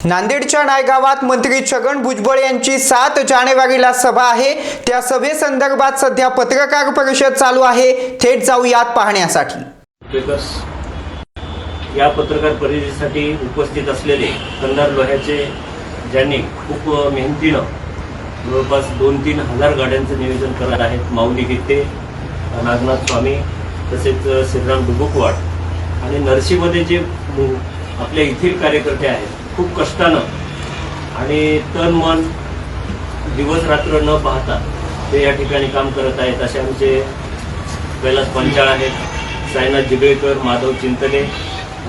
नांदेडच्या नायगावात मंत्री छगन भुजबळ यांची सात जानेवारीला सभा आहे. त्या सभेसंदर्भात सध्या पत्रकार परिषद चालू आहे. थेट जाऊयात पाहण्यासाठी. या पत्रकार परिषदेसाठी उपस्थित असलेले कंधार लोह्याचे ज्यांनी खूप मेहनतीनं जवळपास दोन तीन हजार गाड्यांचं नियोजन करत आहेत. माऊली गीते नागनाथ स्वामी तसेच श्रीराम डुबुकवाड आणि नरसीमध्ये जे मु- आपल्या येथील कार्यकर्ते आहेत खूप कष्टानं आणि तन मन दिवस रात्र न पाहता ते या ठिकाणी काम करत आहेत. असे आमचे कैलास पंचाळ आहेत. साईनाथ जिबळेकर माधव चिंतने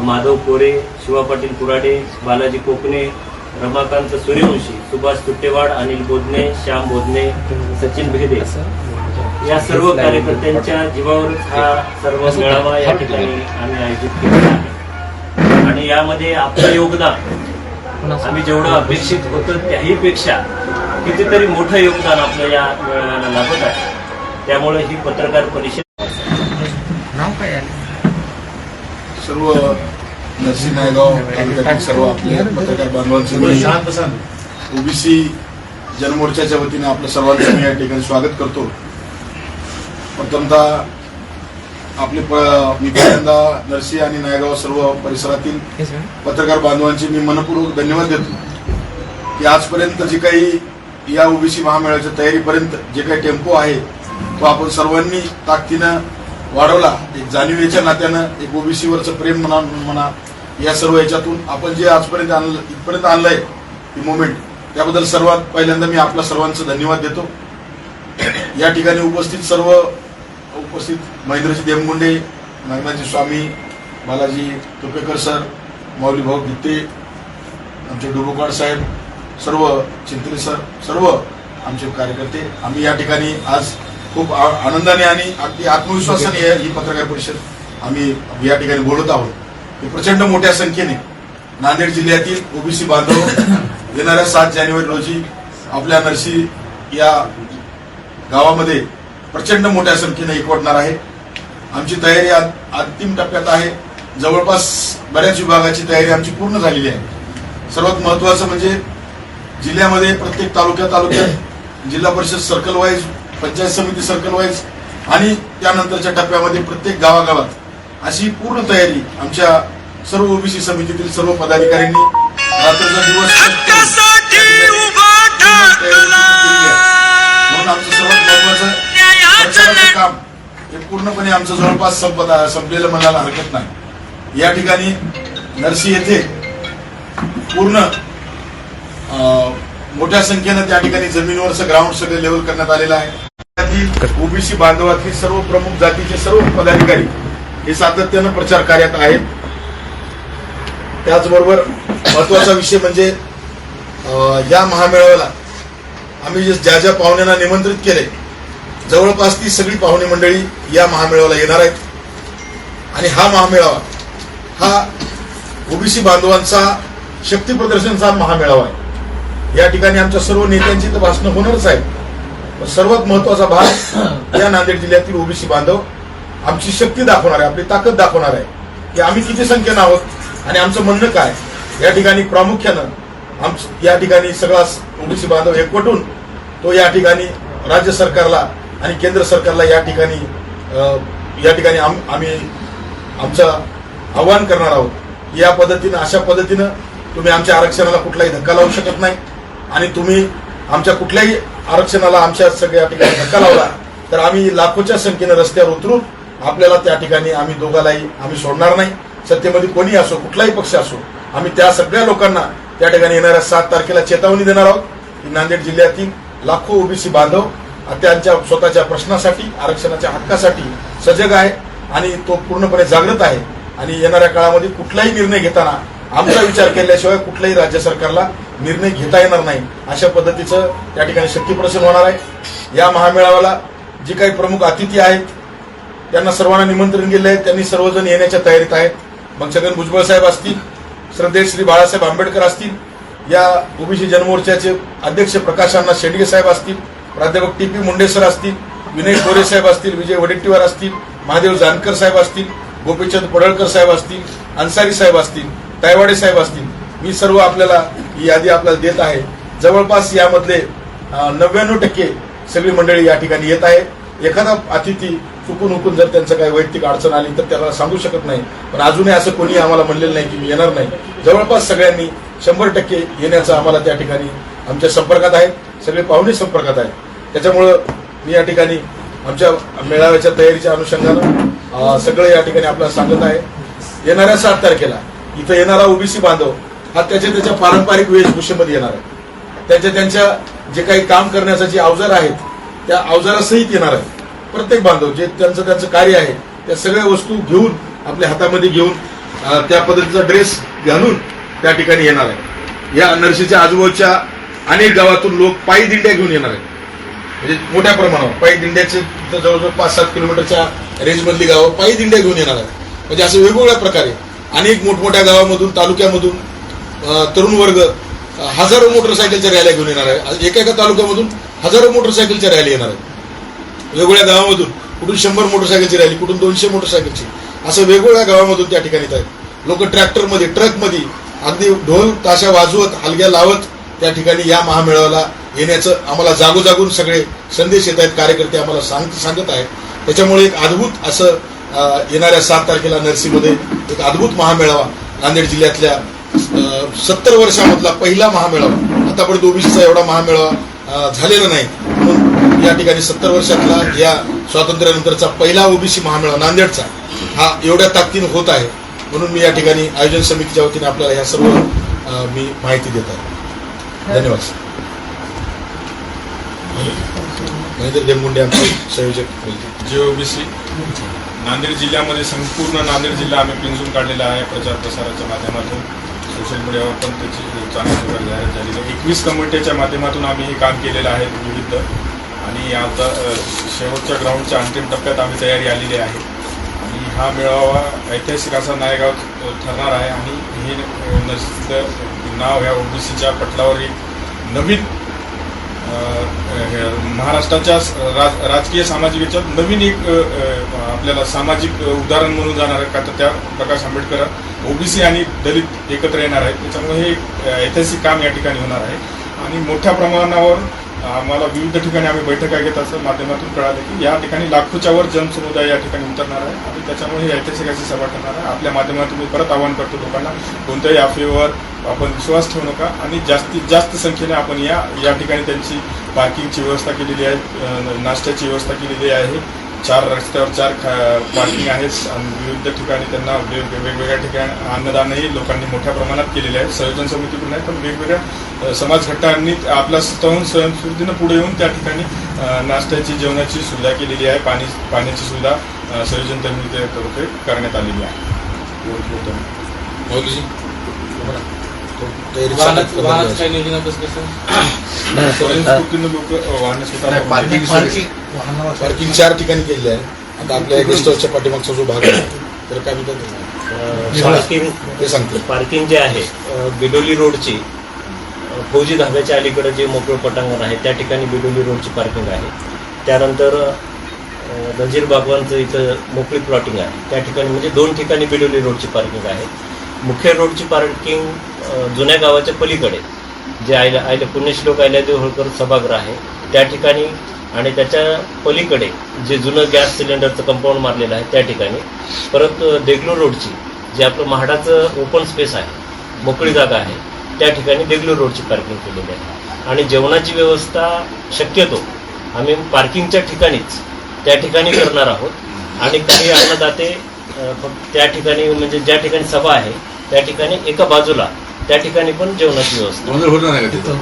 माधव कोरे शिवा पाटील कुराडे बालाजी कोकणे रमाकांत सूर्यवंशी सुभाष तुट्टेवाड अनिल बोधने श्याम बोधने सचिन भेदे या सर्व कार्यकर्त्यांच्या जीवावर हा सर्व मेळावा या ठिकाणी आम्ही आयोजित केला आहे. आणि यामध्ये आपलं योगदान आम्ही जेवढं अपेक्षित होतं त्याही पेक्षा कितीतरी मोठं योगदान आपलं या मेळाव्याला लाभत आहे. त्यामुळे ही पत्रकार परिषद सर्व नरसी नायगाव तालुक्यातील सर्व आपले पत्रकार बांधवांचं ओबीसी जनमोर्चाच्या वतीने आपलं सर्वांचं मी या ठिकाणी स्वागत करतो. प्रथमतः आपले मी पहिल्यांदा नरसी आणि नायगाव सर्व परिसरातील पत्रकार बांधवांचे मी मनपूर्वक धन्यवाद देतो. की आजपर्यंत जे काही या ओबीसी महामेळाच्या तयारीपर्यंत जे काही टेम्पो आहे तो आपण सर्वांनी ताकदीनं वाढवला. एक जाणीवेच्या नात्यानं एक ओबीसीवरचं प्रेम म्हणा म्हणा या सर्व याच्यातून आपण जे आजपर्यंत आणलं इथपर्यंत आणलंय ही मुवमेंट त्याबद्दल सर्वात पहिल्यांदा मी आपल्या सर्वांचं धन्यवाद देतो. या ठिकाणी उपस्थित सर्व उपस्थित महेंद्रजी देवमुंडे नागनाथजी स्वामी बालाजी तुपेकर सर माऊली भाऊ गित्ते आमचे डुबुकाड साहेब सर्व चिंतले सर सर्व आमचे कार्यकर्ते. आम्ही या ठिकाणी आज खूप आ- आनंदाने आणि अगदी आत्मविश्वासाने ही पत्रकार परिषद आम्ही या ठिकाणी बोलत आहोत. हे प्रचंड मोठ्या संख्येने नांदेड जिल्ह्यातील ओबीसी बांधव येणाऱ्या सात जानेवारी रोजी आपल्या नरसी या गावामध्ये प्रचंड मोठ्या संख्येने एकवटणार आहे. आमची तयारी आ- अंतिम टप्प्यात आहे. जवळपास बऱ्याच विभागाची तयारी आमची पूर्ण झालेली आहे. सर्वात महत्वाचं म्हणजे जिल्ह्यामध्ये प्रत्येक तालुक्या तालुक्यात जिल्हा परिषद सर्कल वाईज पंचायत समिती सर्कल वाईज आणि त्यानंतरच्या टप्प्यामध्ये प्रत्येक गावागावात अशी पूर्ण तयारी आमच्या सर्व ओबीसी समितीतील सर्व पदाधिकाऱ्यांनी रात्रचा दिवस. म्हणून आमचं सर्वात महत्वाचं प्रचाराचं काम. हे पूर्णपणे आमचं जवळपास संपत संपलेलं म्हणायला हरकत नाही. या ठिकाणी नरसी येथे पूर्ण मोठ्या संख्येनं त्या ठिकाणी जमिनीवरचं ग्राउंड सगळं लेवल करण्यात आलेलं आहे. ओबीसी बांधवातील सर्व प्रमुख जातीचे सर्व पदाधिकारी हे सातत्यानं प्रचार कार्यात आहेत. त्याचबरोबर महत्त्वाचा विषय म्हणजे या महामेळाव्याला आम्ही जे ज्या ज्या पाहुण्यांना निमंत्रित केले जवळपास ती सगळी पाहुणे मंडळी या महामेळाव्याला येणार आहेत. आणि हा महामेळावा हा ओबीसी बांधवांचा शक्ती प्रदर्शनचा महामेळावा आहे. या ठिकाणी आमच्या सर्व नेत्यांची तर भाषणं होणारच आहेत. सर्वात महत्त्वाचा भाग या नांदेड जिल्ह्यातील ओबीसी बांधव आमची शक्ती दाखवणार आहे आपली ताकद दाखवणार आहे की आम्ही किती संख्येनं आहोत आणि आमचं म्हणणं काय? या ठिकाणी प्रामुख्यानं आम या ठिकाणी सगळा ओबीसी बांधव एकवटून तो या ठिकाणी राज्य सरकारला आणि केंद्र सरकारला या ठिकाणी या ठिकाणी आम- आम्ही आमचं आव्हान करणार आहोत. या पद्धतीनं अशा पद्धतीनं तुम्ही आमच्या आरक्षणाला कुठलाही धक्का लावू शकत नाही आणि तुम्ही आमच्या कुठल्याही आरक्षणाला आमच्या सगळ्या ठिकाणी धक्का लावला तर आम्ही लाखोच्या संख्येनं रस्त्यावर उतरून आपल्याला त्या ठिकाणी आम्ही दोघालाही आम्ही सोडणार नाही. सत्तेमध्ये कोणी असो कुठलाही पक्ष असो आम्ही त्या सगळ्या लोकांना त्या ठिकाणी येणाऱ्या सात तारखेला चेतावणी देणार आहोत. की नांदेड जिल्ह्यातील लाखो ओबीसी बांधव त्यांच्या स्वतःच्या प्रश्नासाठी आरक्षणाच्या हक्कासाठी सजग आहे आणि तो पूर्णपणे जागृत आहे. आणि येणाऱ्या काळामध्ये कुठलाही निर्णय घेताना आमचा विचार केल्याशिवाय कुठल्याही राज्य सरकारला निर्णय घेता येणार नाही. अशा पद्धतीचं त्या ठिकाणी शक्तीप्रदर्शन होणार आहे. या महामेळाव्याला जे काही प्रमुख अतिथी आहेत त्यांना सर्वांना निमंत्रण गेले आहे त्यांनी सर्वजण येण्याच्या तयारीत आहेत. मग छगन भुजबळ साहेब असतील श्रद्धेय श्री बाळासाहेब आंबेडकर असतील या ओबीसी जनमोर्चाचे अध्यक्ष प्रकाश अण्णा शेडगे साहेब असतील प्राध्यापक टी पी मुंडे सर असतील विनय गोरे साहेब असतील विजय वडेट्टीवार असतील महादेव जानकर साहेब असतील गोपीचंद पडळकर साहेब असतील अन्सारी साहेब असतील तायवाडे साहेब असतील. मी सर्व आपल्याला ही यादी आपल्याला देत आहे. जवळपास यामधले नव्याण्णव टक्के सगळी मंडळी या ठिकाणी येत आहे. एखादा अतिथी चुकून हुकून जर त्यांचं काही वैयक्तिक अडचण आली तर त्याला सांगू शकत नाही. पण अजूनही असं कोणी आम्हाला म्हणलेलं नाही की मी येणार नाही. जवळपास सगळ्यांनी शंभर टक्के येण्याचं आम्हाला त्या ठिकाणी आमच्या संपर्कात आहेत सगळे पाहुणे संपर्कात आहेत. त्याच्यामुळं मी या ठिकाणी आमच्या मेळाव्याच्या तयारीच्या अनुषंगानं सगळं या ठिकाणी आपल्याला सांगत आहे. येणाऱ्या सात तारखेला इथं येणारा ओबीसी बांधव हा त्याच्या त्याच्या पारंपरिक वेशभूषेमध्ये येणार आहे. त्यांच्या त्यांच्या जे काही काम करण्याचा जे अवजार आहेत त्या अवजारासहित येणार आहे. प्रत्येक बांधव जे त्यांचं त्यांचं कार्य आहे त्या सगळ्या वस्तू घेऊन आपल्या हातामध्ये घेऊन त्या पद्धतीचा ड्रेस घालून त्या ठिकाणी येणार आहे. या नरसीच्या आजूबाजूच्या अनेक गावातून लोक पायी दिंड्या घेऊन येणार आहेत. म्हणजे मोठ्या प्रमाणावर. पायी दिंड्याचे जवळजवळ पाच सात किलोमीटरच्या रेंजमधली गावं पायी दिंड्या घेऊन येणार आहेत. म्हणजे असं वेगवेगळ्या प्रकारे. अनेक मोठमोठ्या गावामधून तालुक्यामधून तरुण वर्ग हजारो मोटरसायकलच्या रॅल्या घेऊन येणार आहे. एका एका तालुक्यामधून हजारो मोटरसायकलच्या रॅली येणार आहेत. वेगवेगळ्या गावामधून कुठून शंभर मोटरसायकलची रॅली कुठून दोनशे मोटरसायकलची. असं वेगवेगळ्या गावामधून त्या ठिकाणी येत आहेत. लोक ट्रॅक्टरमध्ये ट्रकमध्ये अगदी ढोल ताशा वाजवत हलग्या लावत त्या ठिकाणी या महामेळाव्याला येण्याचं आम्हाला जागोजागून सगळे संदेश येत आहेत कार्यकर्ते आम्हाला सांग सांगत आहेत. त्याच्यामुळे एक अद्भुत असं येणाऱ्या सात तारखेला नरसीमध्ये एक अद्भुत महामेळावा नांदेड जिल्ह्यातल्या सत्तर वर्षामधला पहिला महामेळावा. आतापर्यंत ओबीसीचा एवढा महामेळावा झालेला नाही. म्हणून या ठिकाणी सत्तर वर्षातला या स्वातंत्र्यानंतरचा पहिला ओबीसी महामेळावा नांदेडचा हा एवढ्या ताकदीनं होत आहे. म्हणून मी या ठिकाणी आयोजन समितीच्या वतीने आपल्याला ह्या सर्व मी माहिती देत आहे. धन्यवाद महेंद्र देमगुंडे आमचे संयोजक बोलतील जे ओबीसी नांदेड जिल्ह्यामध्ये संपूर्ण नांदेड जिल्हा आम्ही पिंजून काढलेला आहे. प्रचार प्रसाराच्या माध्यमातून. सोशल मीडियावर पण त्याची चांगली प्रकारे जाहीर झालेली आहे. एकवीस कमिटीच्या माध्यमातून आम्ही हे काम केलेलं आहे विविध. आणि आता शेवटच्या ग्राउंडच्या अंतिम टप्प्यात आम्ही तयारी आलेली आहे. आणि हा मेळावा ऐतिहासिक असा नायगाव ठरणार आहे. आणि हे नसतं नाव ह्या ओबीसीच्या पटलावर एक नवीन महाराष्ट्राच्या राज- राजकीय सामाजिक याच्यात नवीन एक आपल्याला सामाजिक उदाहरण म्हणून जाणार आहे का तर त्या प्रकाश आंबेडकर ओबीसी आणि दलित एकत्र येणार आहेत. त्याच्यामुळे हे ऐतिहासिक काम या ठिकाणी होणार आहे. आणि मोठ्या प्रमाणावर आम्हाला विविध ठिकाणी आम्ही बैठका घेत असं माध्यमातून कळालं की या ठिकाणी लाखोच्या वर जनसमुदाय या ठिकाणी उतरणार आहे. आणि त्याच्यामुळे ही ऐतिहासिक अशी सभा ठरणार आहे. आपल्या माध्यमातून मी परत आवाहन करतो लोकांना कोणत्याही अफवेवर आपण विश्वास ठेवू नका आणि जास्तीत जास्त संख्येने आपण या या ठिकाणी त्यांची पार्किंगची व्यवस्था केलेली आहे नाश्त्याची व्यवस्था केलेली आहे. चार रस्त्यावर चार पार्किंग आहेत. आणि विविध ठिकाणी त्यांना वेग- वेगवेगळ्या ठिकाणी अन्नदानही लोकांनी मोठ्या प्रमाणात केलेले आहे संयोजन समितीकडून आहे पण वेगवेगळ्या अ, समाज घटकांनी आपल्या स्वतःहून स्वयंस्फूर्तीनं पुढे येऊन त्या ठिकाणी नाश्त्याची जेवणाची सुविधा केलेली आहे. पाणी पाण्याची सुविधा संयोजन समितीतर्फे करण्यात आलेली आहे. पार्किंग पार्किंग चार ठिकाणी केलेली आहे. आता आपल्या गेस्ट हाऊसच्या पाठीमागचा जो भाग आहे तर काय म्हणतात ते सांगतो पार्किंग जे आहे बिडोली रोडची फौजी धाब्याच्या अलीकडे जे मोकळं पटांगण आहे त्या ठिकाणी बिडोली रोडची पार्किंग आहे. त्यानंतर नजीर बागवानचं इथं मोकळी प्लॉटिंग आहे. त्या ठिकाणी म्हणजे दोन ठिकाणी बिडोली रोडची पार्किंग आहे. मुख्य रोडची पार्किंग जुन्या गावाच्या पलीकडे जे आयला आयला पुण्यश्लोक आयल्यादेव होळकर सभागृह आहे त्या ठिकाणी आणि त्याच्या पलीकडे जे जुनं गॅस सिलेंडरचं कंपाऊंड मारलेलं आहे त्या ठिकाणी. परत देगलू देगलूर रोडची जे आपलं म्हाडाचं ओपन स्पेस आहे मोकळी जागा आहे त्या ठिकाणी देगलूर रोडची पार्किंग केलेली आहे. आणि जेवणाची व्यवस्था शक्यतो आम्ही पार्किंगच्या ठिकाणीच त्या ठिकाणी करणार आहोत. आणि काही अन्नदाते फक्त त्या ठिकाणी म्हणजे ज्या ठिकाणी सभा आहे त्या ठिकाणी एका बाजूला त्या ठिकाणी पण जेवणाची व्यवस्था. गोंधळ होणार नाही का तिथं?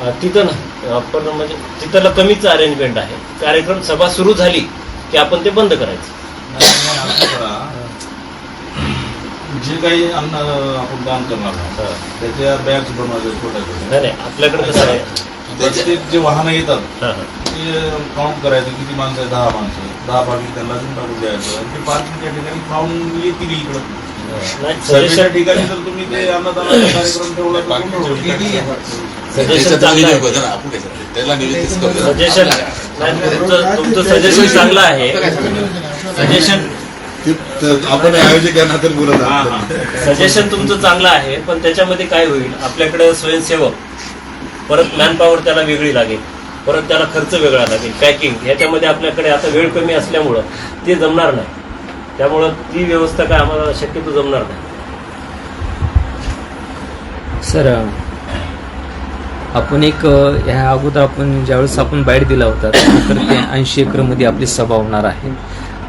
अ, तिथं नाही आपण म्हणजे तिथं कमीच अरेंजमेंट आहे. कार्यक्रम सभा सुरू झाली की आपण ते बंद करायचं. जे काही अन्न आपण दान करणार आहोत, हा. त्याच्या बॅग्स बनवायचे छोट्या छोट्या नाही नाही आपल्याकडे कसं आहे प्रत्येक जे वाहनं येतात हा, हा. ते काउंट करायचं किती माणसं आहे दहा माणसं दहा पार्किंग त्यांना देऊन टाकून द्यायचं. आणि ते पार्किंग त्या ठिकाणी पाहून येतील इकडं. सजेशन ठिकाणी जर तुम्ही ते अन्नदानाचा कार्यक्रम ठेवला. तर पूर्ण होईल. सजेशन चांगलं आहे. सजेशन. नाही तुमचं तुमचं सजेशन चांगलं आहे. सजेशन. ते तर आपण आयोजक बोलत आहात. सजेशन तुमचं चांगलं आहे पण त्याच्यामध्ये काय होईल? आपल्याकडे स्वयंसेवक. परत मॅनपॉवर त्याला वेगळी लागेल. परत त्याला खर्च वेगळा लागेल. पॅकिंग याच्यामध्ये आपल्याकडे आता वेळ कमी असल्यामुळं ते जमणार नाही. त्यामुळं ती व्यवस्था काय आम्हाला शक्यतो जमणार नाही. सर आपण एक ह्या अगोदर आपण ज्यावेळेस आपण बाईट दिला होता तर ते ऐंशी एकरमध्ये आपली सभा होणार आहे.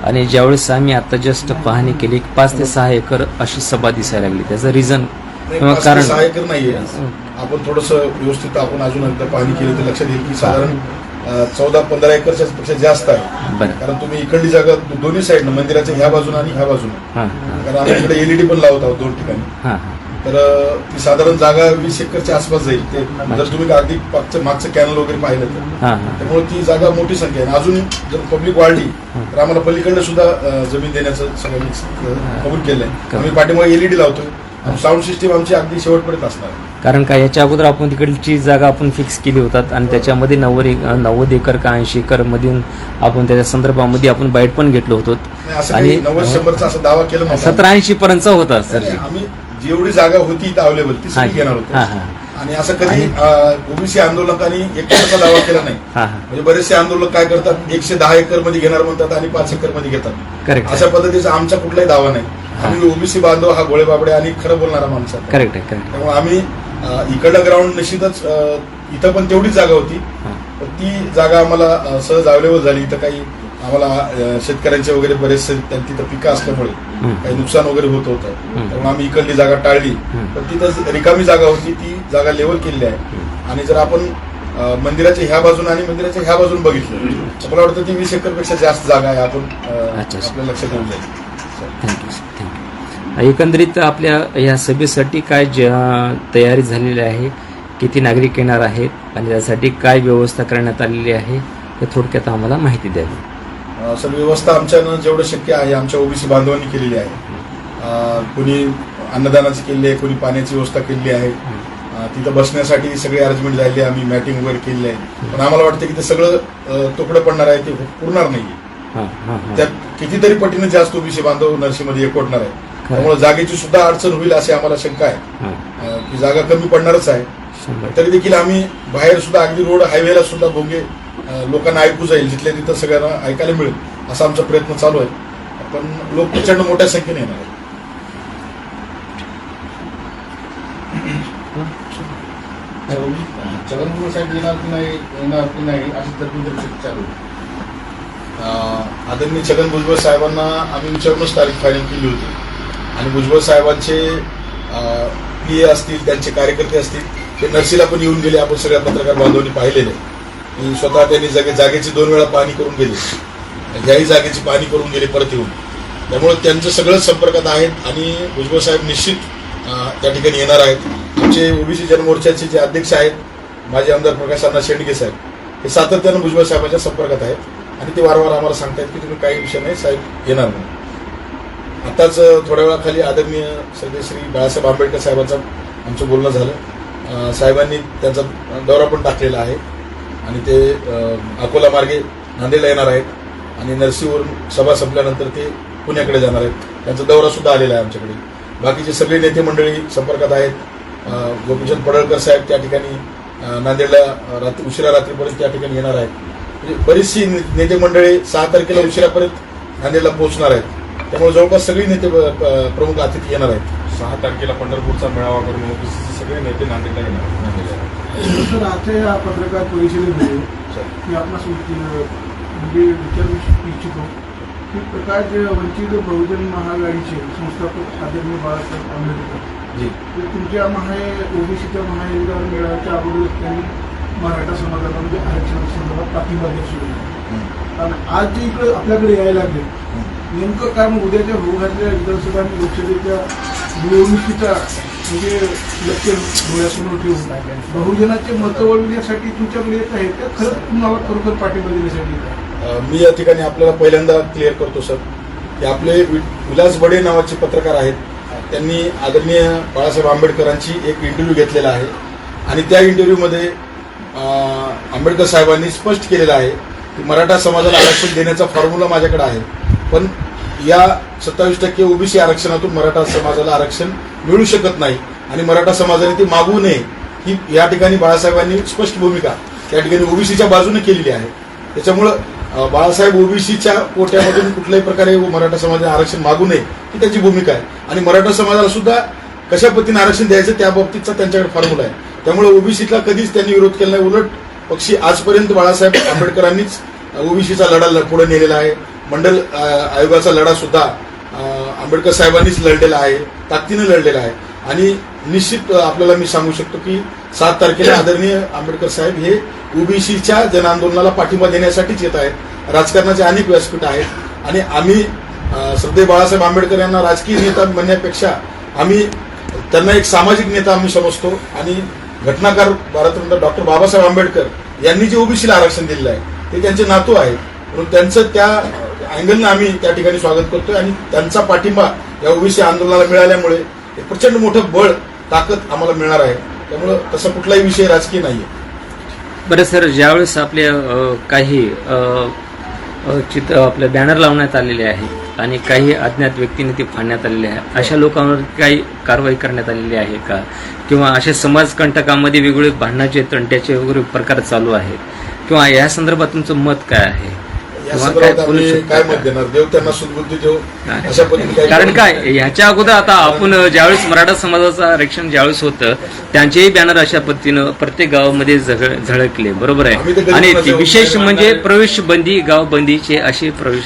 आणि ज्यावेळेस आम्ही आता जस्ट पाहणी केली एक पाच ते सहा एकर अशी सभा दिसायला लागली. त्याचं रिझन किंवा कारण? सहा एकर नाहीये. आपण थोडस व्यवस्थित आपण अजून एकदा पाहणी केली तर लक्षात येईल की साधारण चौदा पंधरा एकरच्या पेक्षा जास्त आहे. कारण तुम्ही इकडली जागा दोन्ही साईडनं मंदिराच्या ह्या बाजूला आणि ह्या हां कारण आम्ही इकडे एलईडी पण लावत आहोत दोन ठिकाणी. तर ती साधारण जागा वीस एकरच्या आसपास जाईल. ते जर तुम्ही अगदी मागचं मागचं कॅनल वगैरे पाहिलं तर. त्यामुळे ती जागा मोठी संख्या आहे. अजून जर पब्लिक वाढली तर आम्हाला पलीकडनं सुद्धा जमीन देण्याचं सगळं मिक्स कबूल केलंय. आम्ही पाठीमागे एलईडी लावतोय. आणि साऊंड सिस्टीम आमची अगदी शेवटपर्यंत असणार. आहे. कारण का याच्या अगोदर आपण तिकडची जागा आपण फिक्स केली होतात आणि त्याच्यामध्ये नव्वद एक नव्वद एकर का ऐंशी एकर मधून आपण त्याच्या संदर्भामध्ये आपण बाईट पण घेतलो होतो. नाही, असं काही नव्वद शंभरचा असा दावा केला नव्हता. सतरा ऐंशी पर्यंतचा होता सर नाही, आम्ही जेवढी जागा होती इथं अवेलेबल ती सगळी घेणार हा, होतो. हा. आणि असं कधी ओबीसी आंदोलकांनी एकट्याचा दावा केला नाही. हां हां. म्हणजे बरेचसे आंदोलक काय करतात एकशे दहा एकरमध्ये घेणार म्हणतात आणि पाच एकरमध्ये घेतात. करेक्ट अशा पद्धतीचा आमचा कुठलाही दावा नाही. आम्ही ओबीसी बांधव हा गोळे बाबडे आणि खरं बोलणारा माणूस आहे. करेक्ट आहे करेक्ट त्यामुळे आम्ही इकडलं ग्राउंड निश्चितच इथं पण तेवढीच जागा होती. पण ती जागा आम्हाला सहज अवेलेबल झाली. इथं काही आम्हाला शेतकऱ्यांचे वगैरे बरेचसे तिथं पिकं असल्यामुळे. काही नुकसान वगैरे होत होतं. त्यामुळे आम्ही इकडली जागा टाळली. पण तिथं रिकामी जागा होती. ती जागा लेवल केलेली आहे. आणि जर आपण मंदिराच्या ह्या बाजून आणि मंदिराच्या ह्या बाजून बघितलं तर मला वाटतं ती वीस एकरपेक्षा जास्त जागा आहे. आपण. आपल्या लक्षात येऊन जाईल. थँक्यू थँक्यू एकंदरीत आपल्या या सभेसाठी काय तयारी झालेली आहे किती नागरिक येणार आहेत आणि त्यासाठी काय व्यवस्था करण्यात आलेली आहे हे थोडक्यात आम्हाला माहिती द्यावी सर व्यवस्था आमच्यानं जेवढं शक्य आहे आमच्या ओबीसी बांधवांनी केलेली आहे. कोणी अन्नदानाची केली आहे कोणी पाण्याची व्यवस्था केलेली आहे. तिथं बसण्यासाठी सगळे अरेंजमेंट झालेली आहे आम्ही मॅटिंग वगैरे केलेली आहे. पण आम्हाला वाटतं की ते सगळं तुकडं पडणार आहे ते पुरणार नाही हां हां हां. त्यात कितीतरी पटीने जास्त ओबीसी बांधव नरसीमध्ये एकवटणार आहे त्यामुळे जागेची सुद्धा अडचण होईल अशी आम्हाला शंका आहे. हां. की जागा कमी पडणारच आहे. तरी देखील आम्ही बाहेर सुद्धा अगदी रोड हायवेला सुद्धा भोंगे लोकांना ऐकू जाईल जिथल्या तिथं सगळ्यांना ऐकायला मिळेल असा आमचा प्रयत्न चालू आहे. पण लोक प्रचंड मोठ्या संख्येने येणार आहेत. जगनमोहन साहेब येणार की नाही येणार की नाही अशी तरतूद चर्चा चालू आहे. आदरणीय छगन भुजबळ साहेबांना आम्ही विचारूनच तारीख फायनल केली होती. आणि भुजबळ साहेबांचे पी ए असतील त्यांचे कार्यकर्ते असतील ते नर्सीला पण येऊन गेले आपण सगळ्या पत्रकार बांधवांनी पाहिलेले. की स्वतः त्यांनी जागे जागेची दोन वेळा पाहणी करून गेले. याही जागेची पाहणी करून गेले परत येऊन. त्यामुळे त्यांचं सगळं संपर्कात आहेत आणि भुजबळ साहेब निश्चित त्या ठिकाणी येणार आहेत. आमचे ओबीसी जनमोर्चाचे जे अध्यक्ष आहेत माजी आमदार प्रकाश अण्णा शेंडगे साहेब हे सातत्यानं भुजबळ साहेबांच्या संपर्कात आहेत. आणि ते वारंवार आम्हाला सांगतायत की तुम्ही काही विषय नाही साहेब येणार नाही. आताच थोड्या वेळाखाली आदरणीय सगळे श्री बाळासाहेब आंबेडकर साहेबांचं आमचं बोलणं झालं. साहेबांनी त्यांचा दौरा पण टाकलेला आहे. आणि ते अकोला मार्गे नांदेडला येणार आहेत. आणि नरसिंहवरून सभा संपल्यानंतर ते पुण्याकडे जाणार आहेत. त्यांचा दौरा सुद्धा आलेला आहे आमच्याकडे. बाकीचे सगळे नेते मंडळी संपर्कात आहेत. गोपीचंद पडळकर साहेब त्या ठिकाणी नांदेडला रात्री उशिरा रात्रीपर्यंत त्या ठिकाणी येणार आहेत. बरीचशी ने- नेते मंडळी सहा तारखेला उशिरापर्यंत नांदेडला पोहोचणार आहेत. त्यामुळे जवळपास सगळी नेते प्रमुख अतिथी येणार आहेत. सहा तारखेला पंढरपूरचा मेळावा करून ओबीसीचे सगळे नेते नांदेडला येणार आजच्या या पत्रकार परिषदेमध्ये मी आपणास म्हणजे विचारू इच्छितो की प्रकाश वंचित बहुजन महाआघाडीचे संस्थापक आदरणीय बाळासाहेब आंबेडकर. तुमच्या महा ओबीसीच्या महायुद्धावर मेळाव्याच्या अगोदर त्यांनी मराठा समाजाला म्हणजे आरक्षणासंदर्भात पाठिंबा दर्शवला आणि आज जे इकडे आपल्याकडे यायला लागले नेमकं काय मग उद्याच्या होणाऱ्या विधानसभा आणि लोकसभेच्या निवडणुकीचा म्हणजे लक्ष डोळ्यासमोर ठेवून बहुजनाचे मतं वळविण्यासाठी तुमच्याकडे येत आहे तर खरंच तुम्हाला खरोखर पाठिंबा देण्यासाठी मी या ठिकाणी आपल्याला पहिल्यांदा क्लिअर करतो सर की आपले विलास बडे नावाचे पत्रकार आहेत. त्यांनी आदरणीय बाळासाहेब आंबेडकरांची एक इंटरव्ह्यू घेतलेला आहे. आणि त्या इंटरव्ह्यूमध्ये आंबेडकर साहेबांनी स्पष्ट केलेलं आहे की मराठा समाजाला आरक्षण देण्याचा फॉर्म्युला माझ्याकडे आहे. पण या सत्तावीस टक्के ओबीसी आरक्षणातून मराठा समाजाला आरक्षण मिळू शकत नाही आणि मराठा समाजाने ती मागू नये ही या ठिकाणी बाळासाहेबांनी स्पष्ट भूमिका त्या ठिकाणी ओबीसीच्या बाजूने केलेली आहे. त्याच्यामुळं बाळासाहेब ओबीसीच्या कोट्यामधून कुठल्याही प्रकारे मराठा समाजाने आरक्षण मागू नये ही त्याची भूमिका आहे. आणि मराठा समाजाला सुद्धा कशा पद्धतीने आरक्षण द्यायचं त्या बाबतीतचा त्यांच्याकडे फॉर्म्युला आहे. त्यामुळे ओबीसीला कधीच त्यांनी विरोध केला नाही. उलट पक्षी आजपर्यंत बाळासाहेब आंबेडकरांनीच ओबीसीचा लढा पुढे नेलेला आहे. मंडल आयोगाचा लढा सुद्धा आंबेडकर साहेबांनीच लढलेला आहे. ताकदीनं लढलेला आहे. आणि निश्चित आपल्याला मी सांगू शकतो की सात तारखेला आदरणीय आंबेडकर साहेब हे ओबीसीच्या जनआंदोलनाला पाठिंबा देण्यासाठीच येत आहेत. राजकारणाचे अनेक व्यासपीठ आहेत. आणि आम्ही श्रद्धे बाळासाहेब आंबेडकर यांना राजकीय नेता म्हणण्यापेक्षा आम्ही त्यांना एक सामाजिक नेता आम्ही समजतो. आणि घटनाकार भारतरत्न डॉक्टर बाबासाहेब आंबेडकर यांनी जे ओबीसीला आरक्षण दिलेलं आहे ते त्यांचे नातू आहेत. म्हणून त्यांचं त्या अँगलनं आम्ही त्या ठिकाणी स्वागत करतोय आणि त्यांचा पाठिंबा या ओबीसी आंदोलनाला मिळाल्यामुळे एक प्रचंड मोठं बळ ताकद आम्हाला मिळणार आहे. त्यामुळं तसा कुठलाही विषय राजकीय नाहीये. बरं सर ज्यावेळेस आपले काही चित्र आपल्या बॅनर लावण्यात आलेले आहे आणि काही अज्ञात व्यक्तीने ते फाडण्यात आलेले आहे. अशा लोकांवर काही कारवाई करण्यात आलेली आहे का? किंवा अशा समाजकंटकामध्ये वेगवेगळे भांडणाचे तंट्याचे वगैरे प्रकार चालू आहेत? किंवा या संदर्भात तुमचं मत काय आहे? किंवा संदर्भात बोलू शकता. काय का? मत देणार? देव त्यांना सुदबुद्धी देव. अशा पद्धतीने काही कारण काय ह्याच्या अगोदर आता आपण ज्यावेळेस मराठा समाजाचं आरक्षण ज्यावेळेस होतं त्यांचेही बॅनर अशा पद्धतीनं प्रत्येक गावामध्ये झळ- झळकले. बरोबर आहे? आणि विशेष म्हणजे. प्रवेश बंदी गाव बंदीचे असे प्रवेश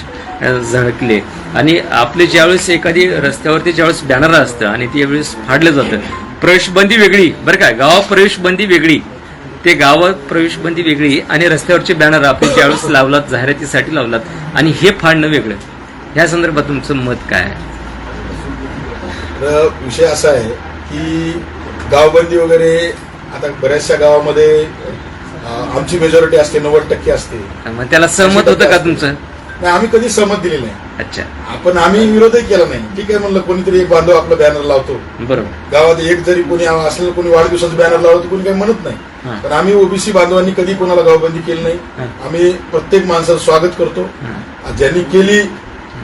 झळकले. आणि आपले ज्यावेळेस एखादी रस्त्यावरती ज्यावेळेस बॅनर असतं आणि त्यावेळेस फाडलं जातं प्रवेश बंदी वेगळी. बरं का? गावात प्रवेश बंदी वेगळी. ते गावात प्रवेशबंदी वेगळी आणि रस्त्यावरचे बॅनर आपण ज्यावेळेस लावलात जाहिरातीसाठी लावलात आणि हे फाडणं वेगळं. या संदर्भात तुमचं मत काय आहे? तर विषय असा आहे की गावबंदी वगैरे आता बऱ्याचशा गावामध्ये आमची मेजॉरिटी असते नव्वद टक्के असते. मग त्याला सहमत होतं का तुमचं? नाही आम्ही कधी सहमत दिली नाही. अच्छा. आपण आम्ही विरोधही केला नाही. ठीक आहे म्हणलं कोणीतरी एक बांधव आपलं बॅनर लावतो. बरोबर. गावात एक जरी कोणी असलेलं कोणी वाढदिवसाचं बॅनर लावलं तर कोणी काही म्हणत. नाही. पण आम्ही ओबीसी बांधवांनी कधी कोणाला गावबंदी केली नाही. आम्ही प्रत्येक माणसाचं स्वागत करतो. ज्यांनी केली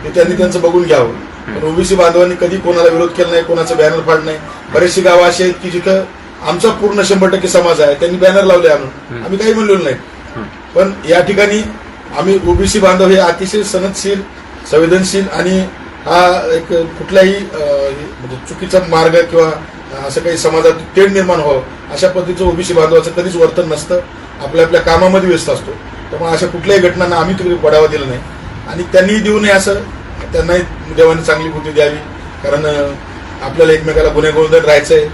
ते त्यांनी त्यांचं बघून घ्यावं. पण ओबीसी बांधवांनी कधी कोणाला विरोध केला नाही कोणाचं बॅनर फाड नाही. बरेचशी गावं अशी आहेत की जिथं आमचा पूर्ण शंभर टक्के समाज आहे त्यांनी बॅनर लावले आणून आम्ही काही म्हणलेलो नाही. पण या ठिकाणी आम्ही ओबीसी बांधव हे अतिशय सनदशील संवेदनशील आणि हा एक कुठलाही अं, म्हणजे चुकीचा मार्ग किंवा असं काही समाजात तेढ निर्माण व्हावं अशा पद्धतीचं ओबीसी बांधवाचं कधीच वर्तन नसतं. आपल्या आपल्या कामामध्ये व्यस्त असतो. त्यामुळे अशा कुठल्याही घटनांना आम्ही तुम्ही बढावा दिला नाही. आणि त्यांनीही देऊ नये असं त्यांनाही देवाने चांगली बुद्धी द्यावी. कारण आपल्याला एकमेकाला गुन्हे राहायचं राहायचंय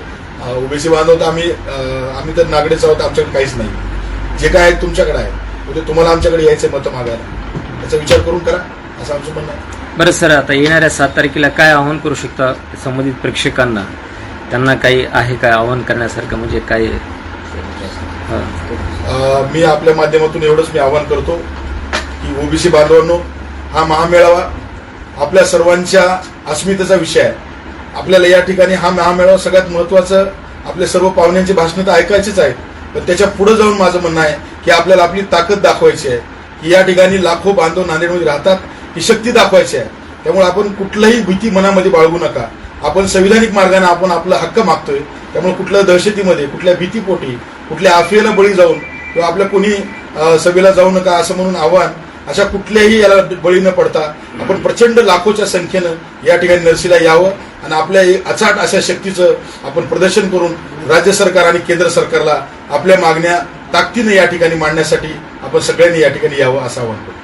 ओबीसी बांधव तर आम्ही आम्ही तर नागडेच आहोत आमच्याकडे काहीच नाही. जे काय आहे तुमच्याकडे आहे. उद्या तुम्हाला आमच्याकडे यायचंय मतं मागायला. याचा विचार करून करा. असं आमचं म्हणणं आहे. बरं सर आता येणाऱ्या सात तारखेला काय आवाहन करू शकता संबंधित प्रेक्षकांना? त्यांना काही आहे काय आवाहन करण्यासारखं? म्हणजे काय? मी आपल्या माध्यमातून एवढंच मी आवाहन करतो की ओबीसी बांधवांनो हा महामेळावा आपल्या सर्वांच्या अस्मितेचा विषय आहे. आपल्याला या ठिकाणी हा महामेळावा सगळ्यात महत्वाचं आपल्या सर्व पाहुण्यांची भाषणं तर ऐकायचीच आहेत. पण त्याच्या पुढे जाऊन माझं म्हणणं आहे की आपल्याला आपली ताकद दाखवायची आहे. की या ठिकाणी लाखो बांधव नांदेडमध्ये राहतात ही शक्ती दाखवायची आहे. त्यामुळे आपण कुठलाही भीती मनामध्ये बाळगू नका. आपण संविधानिक मार्गाने आपण आपला हक्क मागतोय त्यामुळे कुठल्या दहशतीमध्ये कुठल्या भीतीपोटी कुठल्या आफियेला बळी जाऊन किंवा आपल्या कोणी सभेला जाऊ नका असं म्हणून आव्हान अशा कुठल्याही याला बळी न पडता आपण प्रचंड लाखोच्या संख्येनं या ठिकाणी नर्सीला यावं आणि आपल्या अचाट अशा शक्तीचं आपण प्रदर्शन करून राज्य सरकार आणि केंद्र सरकारला आपल्या मागण्या ताकदीनं या ठिकाणी मांडण्यासाठी आपण सगळ्यांनी या ठिकाणी यावं असं आवाहन करतो.